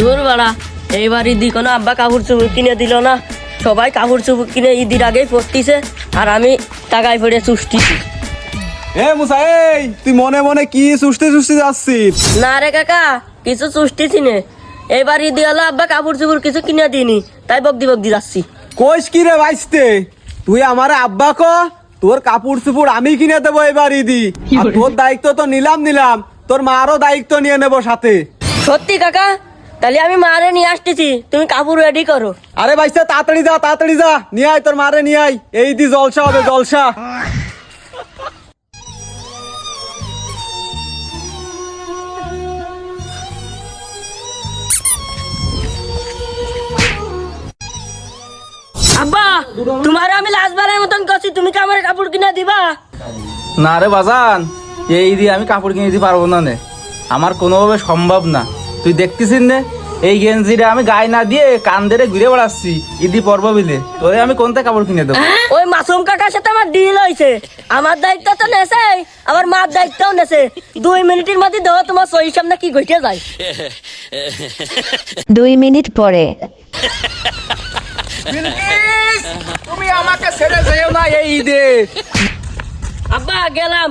ধুর বাড়া এইবার ঈদি কোনো আব্বা কাপড় চুপড় কিনে দিল না। সবাই কাপড় চুপড় কিনে ঈদের আগেই পড়তিছে আর আমি টাকায় পড়ে চুষতিছি। এ মুসা এই তুই মনে মনে কি সুস্তি সুস্তি যাচ্ছিস? না রে কাকা কিছু চুষতিছি নে। এইবার ঈদি হলো আব্বা কাপড় চুপড় কিছু কিনে দিইনি তাই বকদি বকদি যাচ্ছি। কইস কি রে বাইসতে? তুই আমার আব্বা ক তোর কাপড় চুপুর আমি কিনে দেবো এবার ইদি আর তোর দায়িত্ব তো নিলাম নিলাম। তোর মারও দায়িত্ব নিয়ে নেব সাথে। সত্যি কাকা তাহলে আমি মারে নিয়ে আসতেছি তুমি কাপড় রেডি করো। আরে বাইসতে তাড়াতাড়ি যা তাড়াতাড়ি যা। নিয়ে আয় তোর মারে নিয়ে আয়। এই দি জলসা হবে জলসা। আব্বা তোমার আমি লাস্টবারের মতন করছি তুমি কি আমার কাপড় কিনে দিবা? না রে বাজান এই দিয়ে আমি কাপড় কিনে দিতে পারব না নে। আমার কোনোভাবে সম্ভব না। তুই দেখতেছিস নে? এই গেঞ্জিটা আমি গায়ে না দিয়ে কান ধরে ঘুরে বেড়াচ্ছি ইদি পর্ব বিলে। তোরে আমি কোনটা কাপড় কিনে দেবো? ওই মাসুম কাকার সাথে আমার ডিল হয়েছে। আমার দায়িত্ব তো নেছে আমার মার দায়িত্বও নেছে। দুই মিনিটের মধ্যে দেওয়া তোমার সহির সামনে কি ঘটে যায়। দুই মিনিট পরে। তুমি আমাকে ছেড়ে যেও না এই ঈদে। আব্বা গেলাম।